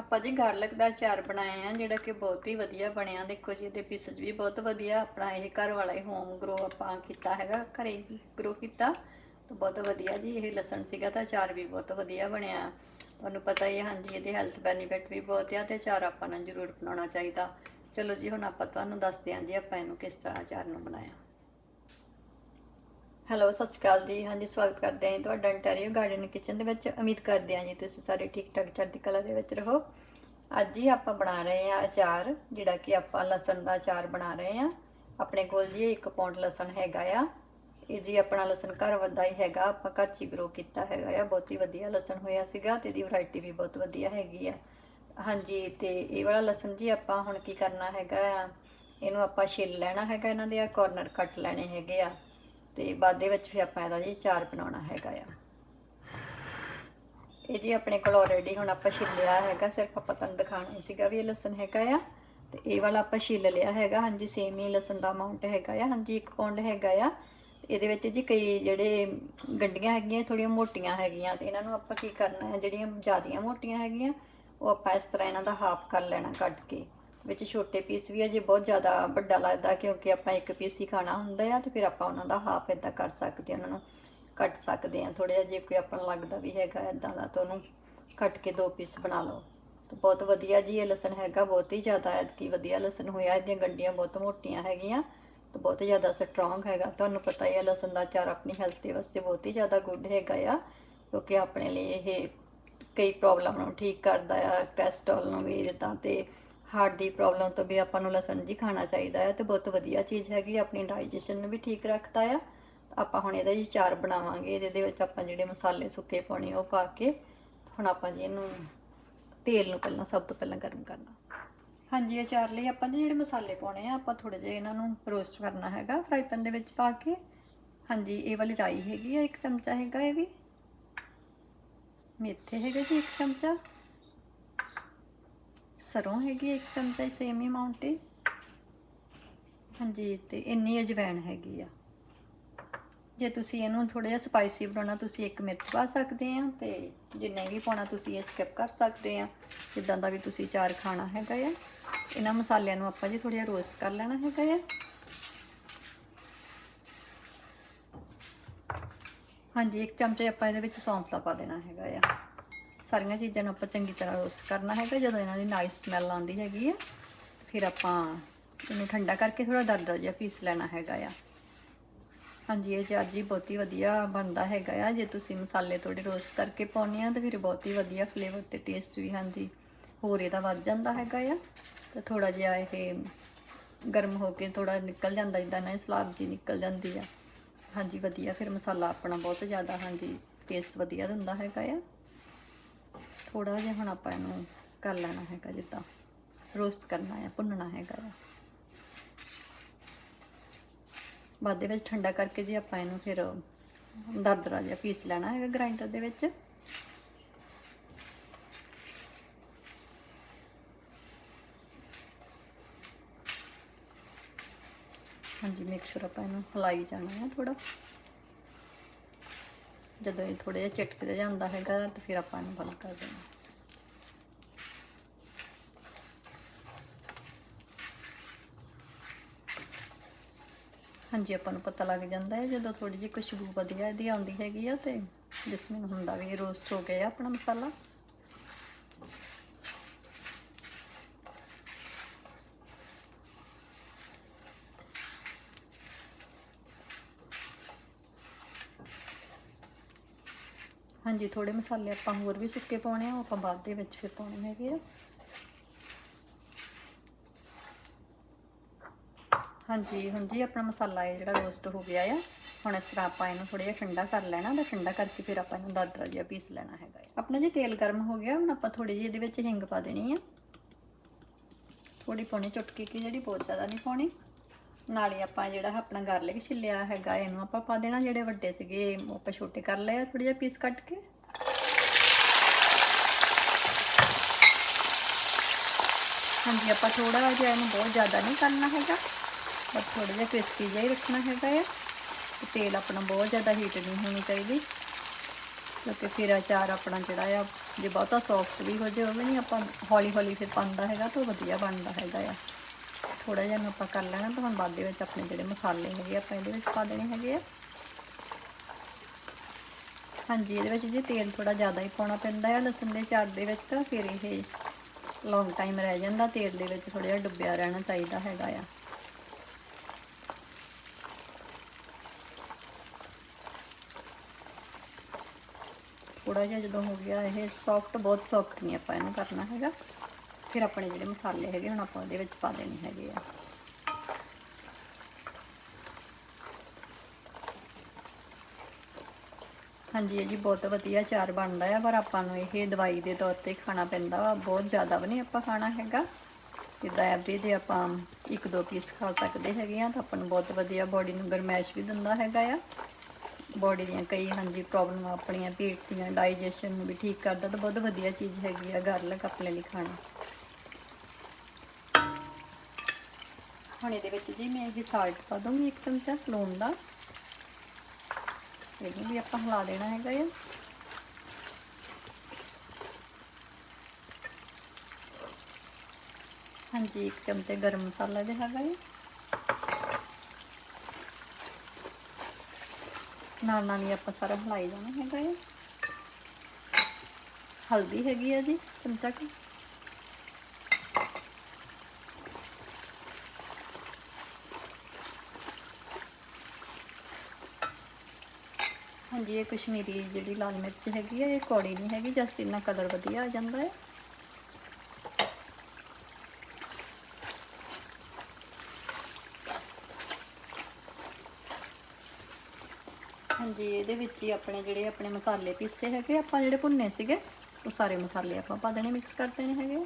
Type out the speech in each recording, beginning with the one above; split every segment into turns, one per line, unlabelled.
ਆਪਾਂ ਜੀ ਗਾਰਲਿਕ ਦਾ ਅਚਾਰ ਬਣਾਏ ਆ, ਜਿਹੜਾ ਕਿ ਬਹੁਤ ਹੀ ਵਧੀਆ ਬਣਿਆ। ਦੇਖੋ ਜੀ, ਇਹਦੇ ਪੀਸਸ ਵੀ ਬਹੁਤ ਵਧੀਆ, ਆਪਣਾ ਇਹ ਘਰ ਵਾਲਾ ਹੀ ਹੋਮ ਗਰੋ ਆਪਾਂ ਕੀਤਾ ਹੈਗਾ, ਘਰੇ ਗਰੋ ਕੀਤਾ। ਤਾਂ ਬਹੁਤ ਵਧੀਆ ਜੀ, ਇਹ ਲਸਣ ਸੀਗਾ ਤਾਂ ਅਚਾਰ ਵੀ ਬਹੁਤ ਵਧੀਆ ਬਣਿਆ। ਤੁਹਾਨੂੰ ਪਤਾ ਹੀ ਹੈ, ਹਾਂਜੀ, ਇਹਦੇ ਹੈਲਥ ਬੈਨੀਫਿਟ ਵੀ ਬਹੁਤ ਆ ਤੇ ਅਚਾਰ ਆਪਾਂ ਨੂੰ ਜ਼ਰੂਰ ਬਣਾਉਣਾ ਚਾਹੀਦਾ। ਚਲੋ ਜੀ, ਹੁਣ ਆਪਾਂ ਤੁਹਾਨੂੰ ਦੱਸਦੇ ਹਾਂ ਜੀ ਆਪਾਂ ਇਹਨੂੰ ਕਿਸ ਤਰ੍ਹਾਂ ਅਚਾਰ ਨੂੰ ਬਣਾਇਆ। ਹੈਲੋ, ਸਤਿ ਸ਼੍ਰੀ ਅਕਾਲ ਜੀ। ਹਾਂਜੀ, ਸਵਾਗਤ ਕਰਦੇ ਹਾਂ ਜੀ ਤੁਹਾਡਾ ਇੰਟੈਰੀਓ ਗਾਰਡਨ ਕਿਚਨ ਦੇ ਵਿੱਚ। ਉਮੀਦ ਕਰਦੇ ਹਾਂ ਜੀ ਤੁਸੀਂ ਸਾਰੇ ਠੀਕ ਠਾਕ ਚੜ੍ਹਦੀ ਕਲਾ ਦੇ ਵਿੱਚ ਰਹੋ। ਅੱਜ ਹੀ ਆਪਾਂ ਬਣਾ ਰਹੇ ਹਾਂ ਅਚਾਰ, ਜਿਹੜਾ ਕਿ ਆਪਾਂ ਲਸਣ ਦਾ ਅਚਾਰ ਬਣਾ ਰਹੇ ਹਾਂ। ਆਪਣੇ ਕੋਲ ਜੀ 1 ਪੌਂਡ ਲਸਣ ਹੈਗਾ ਆ। ਇਹ ਜੀ ਆਪਣਾ ਲਸਣ ਘਰ ਵੱਧਾ ਹੀ ਹੈਗਾ। ਆਪਾਂ ਘਰ ਚ ਗਰੋ ਕੀਤਾ ਹੈਗਾ ਆ। ਬਹੁਤ ਹੀ ਵਧੀਆ ਲਸਣ ਹੋਇਆ ਸੀਗਾ ਤੇ ਇਹਦੀ ਵੈਰਾਈਟੀ ਵੀ ਬਹੁਤ ਵਧੀਆ ਹੈਗੀ ਆ। ਹਾਂਜੀ, ਤੇ ਇਹ ਵਾਲਾ ਲਸਣ ਜੀ ਆਪਾਂ ਹੁਣ ਕੀ ਕਰਨਾ ਹੈਗਾ ਆ? ਇਹਨੂੰ ਆਪਾਂ ਛਿੱਲ ਲੈਣਾ ਹੈਗਾ ਇਹਨਾਂ ਦੇ ਆ ਕਾਰਨਰ ਕੱਟ ਲੈਣੇ ਹੈਗੇ ਆ। ਤੇ ਬਾਅਦ ਦੇ ਵਿੱਚ ਫਿਰ ਆਪਾਂ ਇਹਦਾ ਜੀ ਚਾਰ ਬਣਾਉਣਾ ਹੈਗਾ ਆ। ਇਹ ਜੀ ਆਪਣੇ ਕੋਲ ਆਲਰੇਡੀ ਹੁਣ ਆਪਾਂ ਛਿੱਲ ਲਿਆ ਹੈਗਾ, ਸਿਰਫ ਆਪਾਂ ਤੁਹਾਨੂੰ ਦਿਖਾਣਾ ਹੀ ਸੀਗਾ ਵੀ ਇਹ ਲਸਣ ਹੈਗਾ ਆ। ਤੇ ਇਹ ਵਾਲਾ ਆਪਾਂ ਛਿੱਲ ਲਿਆ ਹੈਗਾ, ਹਾਂਜੀ ਸੇਮ ਹੀ ਲਸਣ ਦਾ ਅਮਾਉਂਟ ਹੈਗਾ ਆ, ਹਾਂਜੀ 1 ਪੌਂਡ ਹੈਗਾ ਆ। ਇਹਦੇ ਵਿੱਚ ਜੀ ਕਈ ਜਿਹੜੇ ਗੰਡੀਆਂ ਹੈਗੀਆਂ ਥੋੜੀਆਂ ਮੋਟੀਆਂ ਹੈਗੀਆਂ ਤੇ ਇਹਨਾਂ ਨੂੰ ਆਪਾਂ ਕੀ ਕਰਨਾ ਹੈ, ਜਿਹੜੀਆਂ ਜ਼ਿਆਦੀਆਂ ਮੋਟੀਆਂ ਹੈਗੀਆਂ, ਉਹ ਆਪਾਂ ਇਸ ਤਰ੍ਹਾਂ ਇਹਨਾਂ ਦਾ ਹਾਫ ਕਰ ਲੈਣਾ ਕੱਟ ਕੇ। ਵਿੱਚ ਛੋਟੇ ਪੀਸ ਵੀ ਆ, ਜੇ ਬਹੁਤ ਜ਼ਿਆਦਾ ਵੱਡਾ ਲੱਗਦਾ ਕਿਉਂਕਿ ਆਪਾਂ ਇੱਕ ਪੀਸ ਹੀ ਖਾਣਾ ਹੁੰਦਾ ਆ, ਤੇ ਫਿਰ ਆਪਾਂ ਉਹਨਾਂ ਦਾ ਹਾਫ ਇਦਾਂ ਕਰ ਸਕਦੇ ਹਾਂ ਉਹਨਾਂ ਨੂੰ ਕੱਟ ਸਕਦੇ ਹਾਂ ਥੋੜਾ ਜਿਹਾ ਜੇ ਕੋਈ ਆਪਾਂ ਨੂੰ ਲੱਗਦਾ ਵੀ ਹੈਗਾ ਇਦਾਂ ਦਾ, ਤਾਂ ਉਹਨੂੰ ਕੱਟ ਕੇ ਦੋ ਪੀਸ ਬਣਾ ਲਓ। ਤਾਂ ਬਹੁਤ ਵਧੀਆ ਜੀ, ਇਹ ਲਸਣ ਹੈਗਾ ਬਹੁਤ ਹੀ ਜ਼ਿਆਦਾ, ਐਤਕੀ ਵਧੀਆ ਲਸਣ ਹੋਇਆ, ਇਹਦੀਆਂ ਗੰਡੀਆਂ ਬਹੁਤ ਮੋਟੀਆਂ ਹੈਗੀਆਂ, ਤਾਂ ਬਹੁਤ ਜ਼ਿਆਦਾ ਸਟਰੋਂਗ ਹੈਗਾ। ਤੁਹਾਨੂੰ ਪਤਾ ਹੀ ਹੈ ਲਸਣ ਦਾ ਅਚਾਰ ਆਪਣੀ ਹੈਲਥ ਦੇ ਵਾਸਤੇ ਬਹੁਤ ਹੀ ਜ਼ਿਆਦਾ ਗੁੱਡ ਹੈਗਾ ਆ, ਕਿਉਂਕਿ ਆਪਣੇ ਲਈ ਇਹ ਕਈ ਪ੍ਰੋਬਲਮ ਨੂੰ ਠੀਕ ਕਰਦਾ ਆ ਕੋਲੇਸਟ੍ਰੋਲ ਨੂੰ ਵੀ ਜਿੱਦਾਂ ਤੇ ਹਾਰਟ ਦੀ ਪ੍ਰੋਬਲਮ ਤੋਂ ਵੀ ਆਪਾਂ ਨੂੰ ਲਸਣ ਜੀ ਖਾਣਾ ਚਾਹੀਦਾ ਹੈ ਤੇ ਬਹੁਤ ਵਧੀਆ ਚੀਜ਼ ਹੈਗੀ, ਆਪਣੀ ਡਾਈਜੈਸ਼ਨ ਨੂੰ ਵੀ ਠੀਕ ਰੱਖਦਾ ਆ। ਆਪਾਂ ਹੁਣ ਇਹਦਾ ਜੀ ਚਾਰ ਬਣਾਵਾਂਗੇ, ਇਹਦੇ ਵਿੱਚ ਆਪਾਂ ਜਿਹੜੇ ਮਸਾਲੇ ਸੁੱਕੇ ਪਾਉਣੇ ਉਹ ਪਾ ਕੇ ਹੁਣ ਆਪਾਂ ਜੀ ਇਹਨੂੰ ਤੇਲ ਨੂੰ ਪਹਿਲਾਂ ਸਭ ਤੋਂ ਪਹਿਲਾਂ ਗਰਮ ਕਰਨਾ। ਹਾਂਜੀ ਅਚਾਰ ਲਈ ਆਪਾਂ ਜੀ ਜਿਹੜੇ ਮਸਾਲੇ ਪਾਉਣੇ ਆ, ਆਪਾਂ ਥੋੜੇ ਜਿਹਾ ਇਹਨਾਂ ਨੂੰ ਰੋਸਟ ਕਰਨਾ ਹੈਗਾ ਫਰਾਈ ਪੈਨ ਦੇ ਵਿੱਚ ਪਾ ਕੇ। ਹਾਂਜੀ, ਇਹ ਵਾਲੀ ਰਾਈ ਹੈਗੀ ਆ, ਇੱਕ ਚਮਚਾ ਹੈਗਾ ਇਹ ਵੀ। ਮੇਥੇ ਹੈਗੇ ਜੀ, ਇੱਕ ਚਮਚਾ। ਸਰੋਂ ਹੈਗੀ ਇੱਕ ਚਮਚਾ ਸੇਮ ਹੀ ਅਮਾਉਂਟ ਹੀ ਹਾਂਜੀ, ਤੇ ਇੰਨੀ ਅਜਵਾਇਣ ਹੈਗੀ ਆ। ਜੇ ਤੁਸੀਂ ਇਹਨੂੰ ਥੋੜਾ ਜਿਹਾ ਸਪਾਈਸੀ ਬਣਾਉਣਾ, ਤੁਸੀਂ ਇੱਕ ਮਿਰਚ ਪਾ ਸਕਦੇ ਆ ਤੇ ਜੇ ਨਹੀਂ ਵੀ ਪਾਉਣਾ, ਤੁਸੀਂ ਇਹ ਸਕਿਪ ਕਰ ਸਕਦੇ ਆ। ਜਿੱਦਾਂ ਦਾ ਵੀ ਤੁਸੀਂ ਚਾਰ ਖਾਣਾ ਹੈਗਾ ਆ। ਇਹਨਾਂ ਮਸਾਲਿਆਂ ਨੂੰ ਆਪਾਂ ਜੀ ਥੋੜਾ ਜਿਹਾ ਰੋਸਟ ਕਰ ਲੈਣਾ ਹੈਗਾ ਆ। ਹਾਂਜੀ, ਇੱਕ ਚਮਚੇ ਆਪਾਂ ਇਹਦੇ ਵਿੱਚ ਸੌਂਫ ਦਾ ਪਾ ਦੇਣਾ ਹੈਗਾ ਆ। ਸਾਰੀਆਂ ਚੀਜ਼ਾਂ ਨੂੰ ਆਪਾਂ ਚੰਗੀ ਤਰ੍ਹਾਂ ਰੋਸਟ ਕਰਨਾ ਹੈਗਾ। ਜਦੋਂ ਇਹਨਾਂ ਦੀ ਨਾਈਸ ਸਮੈਲ ਆਉਂਦੀ ਹੈਗੀ ਆ, ਫਿਰ ਆਪਾਂ ਇਹਨੂੰ ਠੰਡਾ ਕਰਕੇ ਥੋੜਾ ਦਰਦਰਾ ਜਿਹਾ ਪੀਸ ਲੈਣਾ ਹੈਗਾ ਆ। ਹਾਂਜੀ, ਇਹ ਚਾਰ ਜੀ ਬਹੁਤ ਹੀ ਵਧੀਆ ਬਣਦਾ ਹੈਗਾ ਆ। ਜੇ ਤੁਸੀਂ ਮਸਾਲੇ ਥੋੜੇ ਰੋਸਟ ਕਰਕੇ ਪਾਉਂਦੇ ਆ, ਤਾਂ ਫਿਰ ਬਹੁਤ ਹੀ ਵਧੀਆ ਫਲੇਵਰ ਤੇ ਟੇਸਟ ਵੀ ਹਾਂਜੀ, ਹੋਰ ਇਹਦਾ ਵੱਧ ਜਾਂਦਾ ਹੈਗਾ ਆ। ਤਾਂ ਥੋੜਾ ਜਿਹਾ ਇਹ ਗਰਮ ਹੋ ਕੇ ਥੋੜਾ ਨਿਕਲ ਜਾਂਦਾ, ਜਿੱਦਾਂ ਨਾ ਸਲਾਬ ਜੀ ਨਿਕਲ ਜਾਂਦੀ ਆ। ਹਾਂਜੀ, ਵਧੀਆ ਫਿਰ ਮਸਾਲਾ ਆਪਣਾ ਬਹੁਤ ਜ਼ਿਆਦਾ ਹਾਂਜੀ ਟੇਸਟ ਵਧੀਆ ਦਿੰਦਾ ਹੈਗਾ ਆ। ਥੋੜਾ ਜਿਹਾ ਹੁਣ ਆਪਾਂ ਇਹਨੂੰ ਕਰ ਲੈਣਾ ਹੈਗਾ ਜਿੱਦਾਂ ਰੋਸਟ ਕਰਨਾ ਹੈ ਭੁੰਨਣਾ ਹੈਗਾ ਆ ਬਾਅਦ ਦੇ ਵਿੱਚ ਠੰਡਾ ਕਰਕੇ ਜੀ ਆਪਾਂ ਇਹਨੂੰ ਫਿਰ ਦਰਦਰਾ ਜਿਹਾ ਪੀਸ ਲੈਣਾ ਹੈਗਾ ਗ੍ਰਾਈਂਡਰ ਦੇ ਵਿੱਚ। ਹਾਂਜੀ ਮੇਕ ਸ਼ੁਰ ਆਪਾਂ ਇਹਨੂੰ ਹਿਲਾਈ ਜਾਣਾ ਹੈ ਥੋੜਾ ਜਦੋਂ ਇਹ ਥੋੜਾ ਜਿਹਾ ਚਟਕ ਜਾਂਦਾ ਹੈਗਾ, ਤਾਂ ਫਿਰ ਆਪਾਂ ਇਹਨੂੰ ਬੰਦ ਕਰ ਦੇਣਾ ਹਾਂਜੀ, ਆਪਾਂ ਨੂੰ ਪਤਾ ਲੱਗ ਜਾਂਦਾ ਹੈ, ਜਦੋਂ ਥੋੜੀ ਜਿਹੀ ਖੁਸ਼ਬੂ ਵਧੀਆ ਇਹਦੀ ਆਉਂਦੀ ਹੈਗੀ ਆ ਤੇ ਜਿਸ ਮੈਨੂੰ ਹੁੰਦਾ ਵੀ ਰੋਸਟ ਹੋ ਗਿਆ ਆਪਣਾ ਮਸਾਲਾ। ਹਾਂਜੀ ਥੋੜੇ ਮਸਾਲੇ ਆਪਾਂ ਹੋਰ ਵੀ ਸੁੱਕੇ ਪਾਉਣੇ ਆ, ਉਹ ਆਪਾਂ ਬਾਅਦ ਦੇ ਵਿੱਚ ਫਿਰ ਪਾਉਣੇ ਹੈਗੇ ਆ। ਹਾਂਜੀ ਹੁਣ ਜੀ ਆਪਣਾ ਮਸਾਲਾ ਇਹ ਜਿਹੜਾ ਰੋਸਟ ਹੋ ਗਿਆ ਆ। ਹੁਣ ਇਸ ਤਰ੍ਹਾਂ ਆਪਾਂ ਇਹਨੂੰ ਥੋੜਾ ਜਿਹਾ ਠੰਡਾ ਕਰ ਲੈਣਾ, ਤਾਂ ਠੰਡਾ ਕਰਕੇ ਫਿਰ ਆਪਾਂ ਇਹਨੂੰ ਦਰਦਰਾ ਜਿਹਾ ਪੀਸ ਲੈਣਾ ਹੈਗਾ ਆਪਣਾ ਜੀ ਤੇਲ ਗਰਮ ਹੋ ਗਿਆ, ਹੁਣ ਆਪਾਂ ਥੋੜੀ ਜਿਹੀ ਇਹਦੇ ਵਿੱਚ ਹਿੰਗ ਪਾ ਦੇਣੀ ਆ। ਥੋੜੀ ਪਾਉਣੀ ਚੁਟਕੀ ਕੀ ਜਿਹੜੀ ਬਹੁਤ ਜ਼ਿਆਦਾ ਨਹੀਂ ਪਾਉਣੀ। ਨਾਲੇ ਆਪਾਂ ਜਿਹੜਾ ਆਪਣਾ ਗਾਰਲਿਕ ਛਿੱਲਿਆ ਹੈਗਾ, ਇਹਨੂੰ ਆਪਾਂ ਪਾ ਦੇਣਾ ਜਿਹੜੇ ਵੱਡੇ ਸੀਗੇ, ਆਪਾਂ ਛੋਟੇ ਕਰ ਲਏ ਆ ਥੋੜੇ ਜਿਹਾ ਪੀਸ ਕੱਟ ਕੇ। ਹਾਂਜੀ, ਆਪਾਂ ਥੋੜਾ ਜਿਹਾ ਇਹਨੂੰ ਬਹੁਤ ਜ਼ਿਆਦਾ ਨਹੀਂ ਕਰਨਾ ਹੈਗਾ, ਬਸ ਥੋੜਾ ਜਿਹਾ ਕ੍ਰਿਸਪੀ ਜਿਹਾ ਹੀ ਰੱਖਣਾ ਹੈਗਾ ਆ। ਤੇਲ ਆਪਣਾ ਬਹੁਤ ਜ਼ਿਆਦਾ ਹੀਟ ਨਹੀਂ ਹੋਣੀ ਚਾਹੀਦੀ, ਕਿਉਂਕਿ ਫਿਰ ਅਚਾਰ ਆਪਣਾ ਜਿਹੜਾ ਆ, ਜੇ ਬਹੁਤਾ ਸੌਫਟ ਵੀ ਹੋ ਜਾਵੇ ਉਹ ਵੀ ਨਹੀਂ ਆਪਾਂ ਹੌਲੀ ਹੌਲੀ ਫਿਰ ਪਾਉਂਦਾ ਹੈਗਾ, ਤਾਂ ਉਹ ਵਧੀਆ ਬਣਦਾ ਹੈਗਾ ਆ। ਥੋੜਾ ਜਿਹਾ ਆਪਾਂ ਕਰ ਲੈਣਾ, ਤਾਂ ਹੁਣ ਬਾਅਦ ਦੇ ਵਿੱਚ ਆਪਣੇ ਜਿਹੜੇ ਮਸਾਲੇ ਹੈਗੇ ਆਪਾਂ ਇਹਦੇ ਵਿੱਚ ਪਾ ਦੇਣੇ ਹੈਗੇ ਆ। ਹਾਂਜੀ, ਇਹਦੇ ਵਿੱਚ ਜੀ ਤੇਲ ਥੋੜਾ ਜ਼ਿਆਦਾ ਹੀ ਪਾਉਣਾ ਪੈਂਦਾ ਹੈ, ਲਸਣ ਦੇ ਚਾਰ ਦੇ ਵਿੱਚ, ਤਾਂ ਫਿਰ ਇਹ ਲੌਂਗ ਟਾਈਮ ਰਹਿ ਜਾਂਦਾ, ਤੇਲ ਦੇ ਵਿੱਚ ਥੋੜਾ ਜਿਹਾ ਡੁੱਬਿਆ ਰਹਿਣਾ ਚਾਹੀਦਾ ਹੈਗਾ ਆ। ਥੋੜਾ ਜਿਹਾ ਜਦੋਂ ਹੋ ਗਿਆ, ਇਹ ਸੌਫਟ ਬਹੁਤ ਸੌਫਟ ਨਹੀਂ ਆਪਾਂ ਇਹਨੂੰ ਕਰਨਾ ਹੈਗਾ। ਫਿਰ ਆਪਣੇ ਜਿਹੜੇ ਮਸਾਲੇ ਹੈਗੇ ਹੁਣ ਆਪਾਂ ਉਹਦੇ ਵਿੱਚ ਪਾ ਦੇਣੇ ਹੈਗੇ ਆ। ਹਾਂਜੀ ਇਹ ਜੀ ਬਹੁਤ ਵਧੀਆ ਚਾਰ ਬਣਦਾ ਆ, ਪਰ ਆਪਾਂ ਨੂੰ ਇਹ ਦਵਾਈ ਦੇ ਤੌਰ ਤੇ ਖਾਣਾ ਪੈਂਦਾ ਵਾ, ਬਹੁਤ ਜ਼ਿਆਦਾ ਵੀ ਨਹੀਂ ਆਪਾਂ ਖਾਣਾ ਹੈਗਾ। ਜਿੱਦਾਂ ਐਵਰੀ ਦੇ ਆਪਾਂ ਇੱਕ ਦੋ ਪੀਸ ਖਾ ਸਕਦੇ ਹੈਗੇ ਆ, ਤਾਂ ਆਪਾਂ ਨੂੰ ਬਹੁਤ ਵਧੀਆ ਬੋਡੀ ਨੂੰ ਗਰਮੈਸ਼ ਵੀ ਦਿੰਦਾ ਹੈਗਾ ਆ। ਬੋਡੀ ਦੀਆਂ ਕਈ ਹਾਂਜੀ ਪ੍ਰੋਬਲਮ ਆਪਣੀਆਂ ਪੇਟ ਦੀਆਂ ਡਾਈਜੈਸ਼ਨ ਨੂੰ ਵੀ ਠੀਕ ਕਰਦਾ, ਤਾਂ ਬਹੁਤ ਵਧੀਆ ਚੀਜ਼ ਹੈਗੀ ਆ ਗਾਰਲਿਕ ਆਪਣੇ ਲਈ ਖਾਣਾ। ਹੁਣ ਇਹਦੇ ਵਿੱਚ ਜੀ ਮੈਂ ਇਹ ਸਾਲਟ ਪਾ ਦੂੰਗੀ ਇੱਕ ਚਮਚਾ ਲੂਣ ਦਾ। ਇਹਨੂੰ ਵੀ ਆਪਾਂ ਹਿਲਾ ਦੇਣਾ ਹੈਗਾ ਆ। ਹਾਂਜੀ, ਇੱਕ ਚਮਚੇ ਗਰਮ ਮਸਾਲਾ ਦੇ ਹੈਗਾ ਜੀ ਨਾਲ ਨਾਲ ਹੀ ਆਪਾਂ ਸਾਰਾ ਹਿਲਾਈ ਜਾਣਾ ਹੈਗਾ ਆ। ਹਲਦੀ ਹੈਗੀ ਆ ਜੀ, ਚਮਚਾ ਕੁ। ਹਾਂਜੀ, ਇਹ ਕਸ਼ਮੀਰੀ ਜਿਹੜੀ ਲਾਲ ਮਿਰਚ ਹੈਗੀ ਹੈ ਇਹ ਕੌੜੀ ਨਹੀਂ ਹੈਗੀ ਜਸਟ ਇਹਨਾਂ ਕਲਰ ਵਧੀਆ ਆ ਜਾਂਦਾ ਹੈ। ਹਾਂਜੀ, ਇਹਦੇ ਵਿੱਚ ਹੀ ਆਪਣੇ ਜਿਹੜੇ ਆਪਣੇ ਮਸਾਲੇ ਪੀਸੇ ਹੈਗੇ, ਆਪਾਂ ਜਿਹੜੇ ਭੁੰਨੇ ਸੀਗੇ, ਉਹ ਸਾਰੇ ਮਸਾਲੇ ਆਪਾਂ ਪਾ ਦੇਣੇ ਮਿਕਸ ਕਰ ਦੇਣੇ ਹੈਗੇ।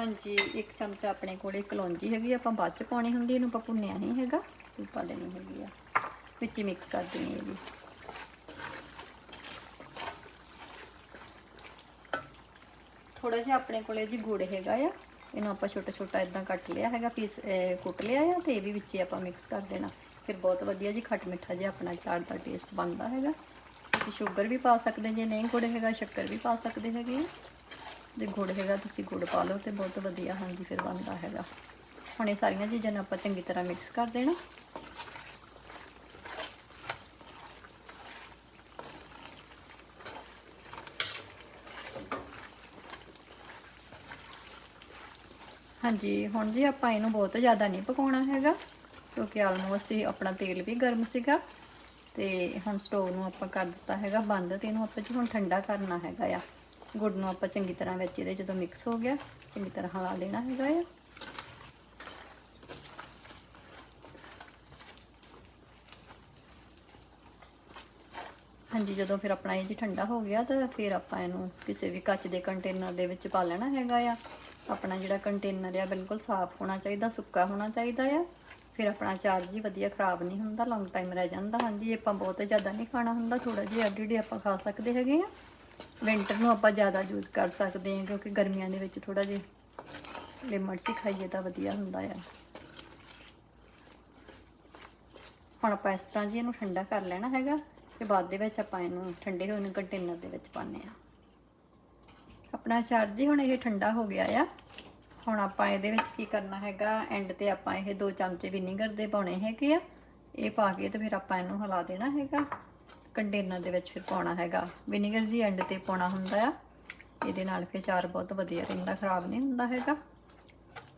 ਹਾਂਜੀ, ਇੱਕ ਚਮਚਾ ਆਪਣੇ ਕੋਲੇ ਕਲੌਂਜੀ ਹੈਗੀ ਆਪਾਂ ਬਾਅਦ ਚ ਪਾਉਣੀ ਹੁੰਦੀ ਇਹਨੂੰ ਆਪਾਂ ਭੁੰਨਿਆ ਨਹੀਂ ਹੈਗਾ ਪਾ ਦੇਣੀ ਹੈਗੀ ਆ। ਵਿੱਚ ਹੀ ਮਿਕਸ ਕਰ ਦੇਣੀ ਹੈ ਜੀ ਥੋੜਾ ਜਿਹਾ ਆਪਣੇ ਕੋਲੇ ਜੀ ਗੁੜ ਹੈਗਾ ਆ, ਇਹਨੂੰ ਆਪਾਂ ਛੋਟਾ ਛੋਟਾ ਇਦਾਂ ਕੱਟ ਲਿਆ ਹੈਗਾ, ਪੀਸ ਕੁੱਟ ਲਿਆ ਆ, ਤੇ ਇਹ ਵੀ ਵਿੱਚ ਹੀ ਆਪਾਂ ਮਿਕਸ ਕਰ ਦੇਣਾ। ਫਿਰ ਬਹੁਤ ਵਧੀਆ ਜੀ ਖੱਟ ਮਿੱਠਾ ਜਿਹਾ ਆਪਣਾ ਚਾਟ ਦਾ ਟੇਸਟ ਬਣਦਾ ਹੈਗਾ। ਤੁਸੀਂ ਸ਼ੂਗਰ ਵੀ ਪਾ ਸਕਦੇ ਜੇ, ਨਹੀਂ ਗੁੜ ਹੈਗਾ, ਸ਼ੱਕਰ ਵੀ ਪਾ ਸਕਦੇ ਹੈਗੇ ਆ। ਜੇ ਗੁੜ ਹੈਗਾ, ਤੁਸੀਂ ਗੁੜ ਪਾ ਲਓ ਤੇ ਬਹੁਤ ਵਧੀਆ ਹਾਂਜੀ ਫਿਰ ਬਣਦਾ ਹੈਗਾ। ਹੁਣ ਇਹ ਸਾਰੀਆਂ ਚੀਜ਼ਾਂ ਨੂੰ ਆਪਾਂ ਚੰਗੀ ਤਰ੍ਹਾਂ ਮਿਕਸ ਕਰ ਦੇਣਾ। ਹਾਂਜੀ, ਹੁਣ ਜੀ ਆਪਾਂ ਇਹਨੂੰ ਬਹੁਤ ਜ਼ਿਆਦਾ ਨਹੀਂ ਪਕਾਉਣਾ ਹੈਗਾ, ਕਿਉਂਕਿ ਆਲਮੋਸਟ ਇਹ ਆਪਣਾ ਤੇਲ ਵੀ ਗਰਮ ਸੀਗਾ ਤੇ ਹੁਣ ਸਟੋਵ ਨੂੰ ਆਪਾਂ ਕਰ ਦਿੱਤਾ ਹੈਗਾ ਬੰਦ ਤੇ ਇਹਨੂੰ ਆਪਾਂ ਜੀ ਹੁਣ ਠੰਡਾ ਕਰਨਾ ਹੈਗਾ ਆ। ਗੁੜ ਨੂੰ ਆਪਾਂ ਚੰਗੀ ਤਰ੍ਹਾਂ ਵਿੱਚ ਇਹਦੇ ਜਦੋਂ ਮਿਕਸ ਹੋ ਗਿਆ, ਚੰਗੀ ਤਰ੍ਹਾਂ ਹਲਾ ਦੇਣਾ ਹੈਗਾ ਆ। ਹਾਂਜੀ, ਜਦੋਂ ਫਿਰ ਆਪਣਾ ਇਹ ਜੀ ਠੰਡਾ ਹੋ ਗਿਆ ਤਾਂ ਫਿਰ ਆਪਾਂ ਇਹਨੂੰ ਕਿਸੇ ਵੀ ਕੱਚ ਦੇ ਕੰਟੇਨਰ ਦੇ ਵਿੱਚ ਪਾ ਲੈਣਾ ਹੈਗਾ ਆ। ਆਪਣਾ ਜਿਹੜਾ ਕੰਟੇਨਰ ਆ, ਬਿਲਕੁਲ ਸਾਫ਼ ਹੋਣਾ ਚਾਹੀਦਾ, ਸੁੱਕਾ ਹੋਣਾ ਚਾਹੀਦਾ ਆ। ਫਿਰ ਆਪਣਾ ਅਚਾਰ ਜੀ ਵਧੀਆ ਖਰਾਬ ਨਹੀਂ ਹੁੰਦਾ ਲੌਂਗ ਟਾਈਮ ਰਹਿ ਜਾਂਦਾ। ਹਾਂਜੀ, ਆਪਾਂ ਬਹੁਤ ਜ਼ਿਆਦਾ ਨਹੀਂ ਖਾਣਾ ਹੁੰਦਾ ਥੋੜਾ ਜਿਹਾ ਐਡੀ ਆਪਾਂ ਖਾ ਸਕਦੇ ਹੈਗੇ ਆ। ਵਿੰਟਰ ਨੂੰ ਆਪਾਂ ਜ਼ਿਆਦਾ ਯੂਜ਼ ਕਰ ਸਕਦੇ ਹਾਂ ਕਿਉਂਕਿ ਗਰਮੀਆਂ ਦੇ ਵਿੱਚ ਥੋੜਾ ਜਿਹਾ ਲਿਮਟ 'ਚ ਖਾਈਏ ਤਾਂ ਵਧੀਆ ਹੁੰਦਾ ਆ। ਹੁਣ ਆਪਾਂ ਇਸ ਤਰ੍ਹਾਂ ਜੀ ਇਹਨੂੰ ਠੰਡਾ ਕਰ ਲੈਣਾ ਹੈਗਾ ਤੇ ਬਾਅਦ ਦੇ ਵਿੱਚ ਆਪਾਂ ਇਹਨੂੰ ਠੰਡੇ ਹੋਏ ਨੂੰ ਕੰਟੇਨਰ ਦੇ ਵਿੱਚ ਪਾਉਂਦੇ ਆ ਆਪਣਾ ਚਾਰ ਜੀ ਹੁਣ ਇਹ ਠੰਡਾ ਹੋ ਗਿਆ ਆ। ਹੁਣ ਆਪਾਂ ਇਹਦੇ ਵਿੱਚ ਕੀ ਕਰਨਾ ਹੈਗਾ ਐਂਡ ਤੇ ਆਪਾਂ ਇਹ ਦੋ ਚਮਚੇ ਵਿਨੀਗਰ ਦੇ ਪਾਉਣੇ ਹੈਗੇ ਆ। ਇਹ ਪਾ ਕੇ ਤੇ ਫਿਰ ਆਪਾਂ ਇਹਨੂੰ ਹਿਲਾ ਦੇਣਾ ਹੈਗਾ। ਕੰਟੇਨਰ ਦੇ ਵਿੱਚ ਫਿਰ ਪਾਉਣਾ ਹੈਗਾ। ਵਿਨੀਗਰ ਜੀ ਐਂਡ ਤੇ ਪਾਉਣਾ ਹੁੰਦਾ ਆ। ਇਹਦੇ ਨਾਲ ਫਿਰ ਅਚਾਰ ਬਹੁਤ ਵਧੀਆ ਰਹਿੰਦਾ, ਖਰਾਬ ਨਹੀਂ ਹੁੰਦਾ ਹੈਗਾ।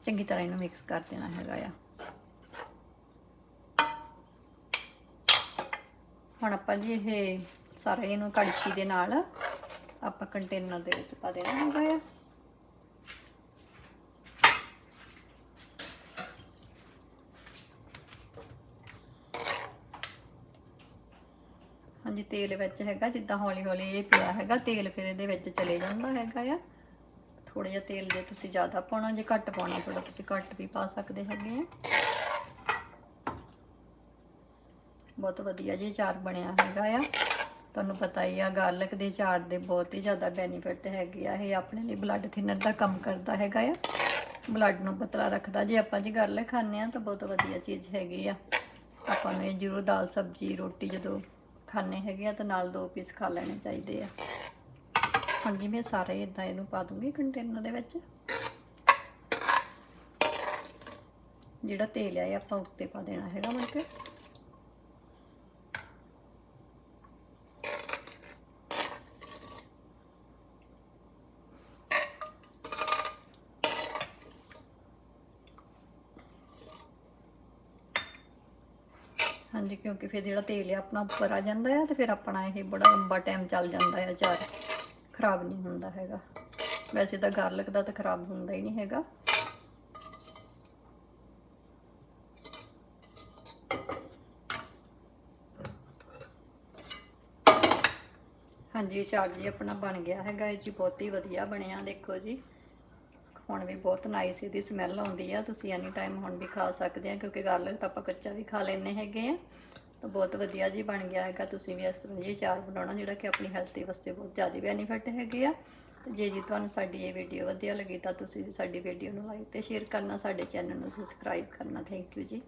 ਚੰਗੀ ਤਰ੍ਹਾਂ ਇਹਨੂੰ ਮਿਕਸ ਕਰ ਦੇਣਾ ਹੈਗਾ ਆ। ਹੁਣ ਆਪਾਂ ਜੀ ਇਹ ਸਾਰਾ ਇਹਨੂੰ ਕੜਛੀ ਦੇ ਨਾਲ ਆਪਾਂ ਕੰਟੇਨਰ ਦੇ ਵਿੱਚ ਪਾ ਦੇਣਾ ਹੈਗਾ ਆ। ਹਾਂਜੀ ਤੇਲ ਵਿੱਚ ਹੈਗਾ, ਜਿੱਦਾਂ ਹੌਲੀ ਹੌਲੀ ਇਹ ਪਿਆ ਹੈਗਾ, ਤੇਲ ਫਿਰ ਇਹਦੇ ਵਿੱਚ ਚਲੇ ਜਾਂਦਾ ਹੈਗਾ ਆ। ਥੋੜਾ ਜਿਹਾ ਤੇਲ ਜੇ ਤੁਸੀਂ ਜ਼ਿਆਦਾ ਪਾਉਣਾ, ਜੇ ਘੱਟ ਪਾਉਣਾ ਥੋੜਾ ਤੁਸੀਂ ਘੱਟ ਵੀ ਪਾ ਸਕਦੇ ਹੈਗੇ ਆ। ਬਹੁਤ ਵਧੀਆ ਜੀ ਚਾਰ ਬਣਿਆ ਹੈਗਾ ਆ। ਤੁਹਾਨੂੰ ਪਤਾ ਹੀ ਆ, ਗਾਰਲਿਕ ਦੇ ਚਾਰ ਦੇ ਬਹੁਤ ਹੀ ਜ਼ਿਆਦਾ ਬੈਨੀਫਿਟ ਹੈਗੇ ਆ। ਇਹ ਆਪਣੇ ਲਈ ਬਲੱਡ ਥਿਨਰ ਦਾ ਕੰਮ ਕਰਦਾ ਹੈਗਾ ਆ। ਬਲੱਡ ਨੂੰ ਪਤਲਾ ਰੱਖਦਾ। ਜੇ ਆਪਾਂ ਜੀ ਗਾਰਲਿਕ ਖਾਂਦੇ ਆ ਤਾਂ ਬਹੁਤ ਵਧੀਆ ਚੀਜ਼ ਹੈਗੀ ਆ। ਆਪਾਂ ਨੂੰ ਇਹ ਜ਼ਰੂਰ ਦਾਲ, ਸਬਜ਼ੀ, ਰੋਟੀ ਜਦੋਂ ਖਾਣੇ ਹੈਗੇ ਆ ਤਾਂ ਨਾਲ ਦੋ ਪੀਸ ਖਾ ਲੈਣੇ ਚਾਹੀਦੇ ਆ। ਹਾਂਜੀ ਮੈਂ ਸਾਰੇ ਇਦਾਂ ਇਹਨੂੰ ਪਾ ਦੂੰਗੀ ਕੰਟੇਨਰ ਦੇ ਵਿੱਚ। ਜਿਹੜਾ ਤੇਲ ਆ ਇਹ ਆਪਾਂ ਉੱਤੇ ਪਾ ਦੇਣਾ ਹੈਗਾ ਮੁੜ ਕੇ ਹਾਂਜੀ ਕਿਉਂਕਿ ਫਿਰ ਜਿਹੜਾ ਤੇਲ ਆ ਆਪਣਾ ਉੱਪਰ ਆ ਜਾਂਦਾ ਆ ਤੇ ਫਿਰ ਆਪਣਾ ਇਹ ਬੜਾ ਲੰਬਾ ਟਾਈਮ ਚੱਲ ਜਾਂਦਾ ਆ ਅਚਾਰ ਖਰਾਬ ਨਹੀਂ ਹੁੰਦਾ ਹੈਗਾ। ਵੈਸੇ ਤਾਂ ਗਾਰਲਿਕ ਦਾ ਤਾਂ ਖਰਾਬ ਹੁੰਦਾ ਹੀ ਨਹੀਂ ਹੈਗਾ। ਹਾਂਜੀ, ਅਚਾਰ ਜੀ ਆਪਣਾ ਬਣ ਗਿਆ ਹੈਗਾ। ਇਹ ਜੀ ਬਹੁਤ ਹੀ ਵਧੀਆ ਬਣਿਆ, ਦੇਖੋ ਜੀ। ਹੁਣ ਵੀ ਬਹੁਤ ਨਾਈਸ ਇਹਦੀ ਸਮੈਲ ਆਉਂਦੀ ਆ। ਤੁਸੀਂ ਐਨੀ ਟਾਈਮ ਹੁਣ ਵੀ ਖਾ ਸਕਦੇ ਆ, ਕਿਉਂਕਿ ਗਾਰਲਿਕ ਤਾਂ ਆਪਾਂ ਕੱਚਾ ਵੀ ਖਾ ਲੈਂਦੇ ਹੈਗੇ ਆ। ਤਾਂ ਬਹੁਤ ਵਧੀਆ ਜੀ ਬਣ ਗਿਆ ਹੈਗਾ। ਤੁਸੀਂ ਵੀ ਇਸ ਤਰ੍ਹਾਂ ਜੀ ਚਾਰ ਬਣਾਉਣਾ, ਜਿਹੜਾ ਕਿ ਆਪਣੀ ਹੈਲਥ ਦੇ ਵਾਸਤੇ ਬਹੁਤ ਜ਼ਿਆਦਾ ਬੈਨੀਫਿਟ ਹੈਗੇ ਆ। ਤੇ ਜੇ ਜੀ ਤੁਹਾਨੂੰ ਸਾਡੀ ਇਹ ਵੀਡੀਓ ਵਧੀਆ ਲੱਗੀ ਤਾਂ ਤੁਸੀਂ ਸਾਡੀ ਵੀਡੀਓ ਨੂੰ ਲਾਈਕ ਤੇ ਸ਼ੇਅਰ ਕਰਨਾ, ਸਾਡੇ ਚੈਨਲ ਨੂੰ ਸਬਸਕ੍ਰਾਈਬ ਕਰਨਾ। ਥੈਂਕ ਯੂ ਜੀ।